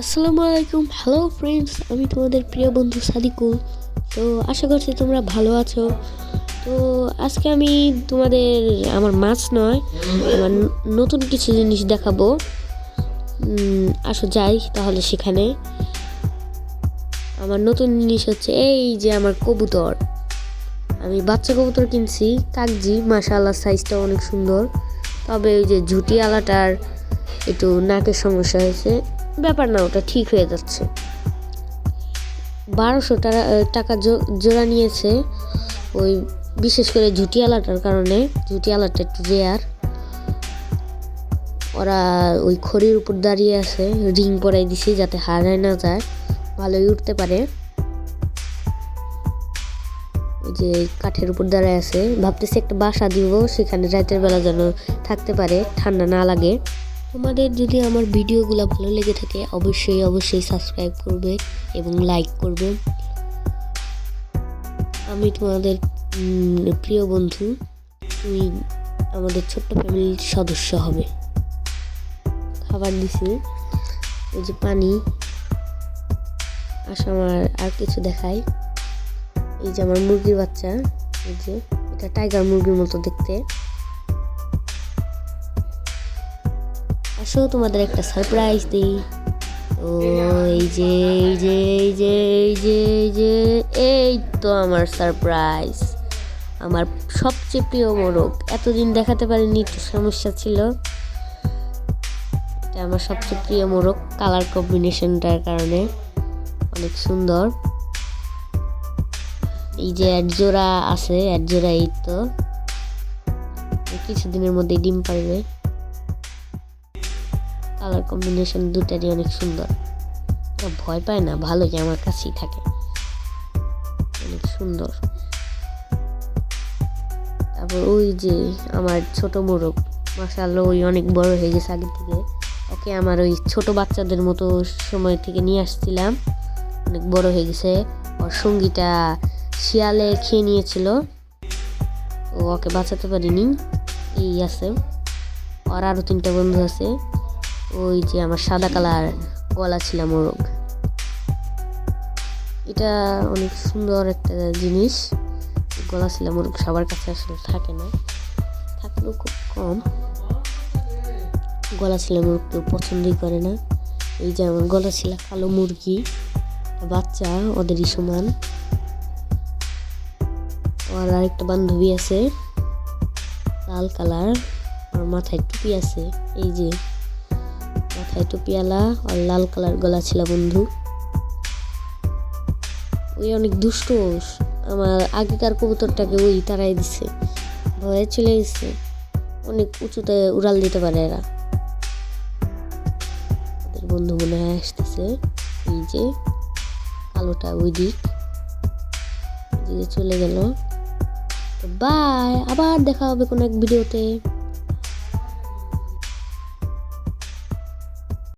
আসসালামু আলাইকুম। Hello friends আমি তোমাদের প্রিয় বন্ধু সাদিকুল। তো আশা করছি তোমরা ভালো আছো। তো আজকে আমি তোমাদের, আমার মাছ নয়, আমার নতুন কিছু জিনিস দেখাবো। আসো যাই তাহলে সেখানে। আমার নতুন জিনিস হচ্ছে এই যে আমার কবুতর। আমি বাচ্চা কবুতর কিনছি কাকজি মাশাআল্লাহ সাইজটা অনেক সুন্দর। তবে ওই যে ঝুটি আলাটার একটু নাকের সমস্যা হয়েছে। ব্যাপার না, ওটা ঠিক হয়ে যাচ্ছে। বারোশো টাকা জোড়া নিয়েছে ওই বিশেষ করে ঝুটি আলাটার কারণে। ঝুটি আলাটা একটু রেয়ার ওরা ওই খড়ির উপর দাঁড়িয়ে আছে, রিং পরাই দিছি যাতে হারায় না যায়। ভালোই উঠতে পারে। ওই যে কাঠের উপর দাঁড়ায় আছে। ভাবতেছি একটা বাসা দিব, সেখানে রাতের বেলা যেন থাকতে পারে, ঠান্ডা না লাগে। তোমাদের যদি আমার ভিডিওগুলো ভালো লেগে থাকে, অবশ্যই অবশ্যই সাবস্ক্রাইব করবে এবং লাইক করবে। আমি তোমাদের প্রিয় বন্ধু, তুমি আমাদের ছোট্ট ফ্যামিলির সদস্য হবে। খাবার দিছি ওই যে পানি আসা আমার আর কিছু দেখাই এই যে আমার মুরগির বাচ্চা, এই যে, এটা টাইগার মুরগির মতো দেখতে। আসো, তোমাদের একটা সারপ্রাইজ দিই। ও এই যে এই যে এই যে এই যে এই যে, এই তো আমার সারপ্রাইজ আমার সবচেয়ে প্রিয় মোরগ। এতদিন দেখাতে পারিনি, একটু সমস্যা ছিল। এটা আমার সবচেয়ে প্রিয় মোরগ কালার কম্বিনেশনটার কারণে। অনেক সুন্দর। এই যে এক জোড়া আছে এক জোড়া এই তো। কিছুদিনের মধ্যে ডিম পারবে কালার কম্বিনেশন দুটারই অনেক সুন্দর। ভয় পায় না, ভালোই আমার কাছেই থাকে। অনেক সুন্দর। তারপর ওই যে আমার ছোট মোরগ মাসাল্লাহ ওই অনেক বড় হয়ে গেছে আগে থেকে। ওকে আমার ওই ছোট বাচ্চাদের মতো সময় থেকে নিয়ে আসছিলাম। অনেক বড় হয়ে গেছে। ওর সঙ্গীটা শিয়ালে খেয়ে নিয়েছিল। ও ওকে বাঁচাতে পারিনি। এই আছে। ওর আরও তিনটা বন্ধু আছে। ওই যে আমার সাদা কালার গলা ছিল মোরগ। এটা অনেক সুন্দর একটা জিনিস। গলা ছিল মোরগ, সবার কাছে আসলে থাকে না। থাকলেও খুব কম। গলা ছিল মোরগ কেউ পছন্দই করে না। এই যে আমার গলা ছিল কালো মুরগি, বাচ্চা, ওদেরই সমান। আর আরেকটা বান্ধবী আছে, লাল কালার। আর মাথায় টুপি আছে, এই যে। মাথায় টুপিয়ালা আর লাল কালার গলা ছিল বন্ধু। ওই অনেক দুষ্ট, আমার আগেকার কবুতরটাকে ওই তারাই দিছে, ভয়ে চলে গেছে। অনেক উঁচুতে উড়াল দিতে পারে এরা। ওদের বন্ধু মনে হয় আসতেছে, এই যে কালোটা ওই দিক। চলে গেল। বাই আবার দেখা হবে কোনো এক ভিডিওতে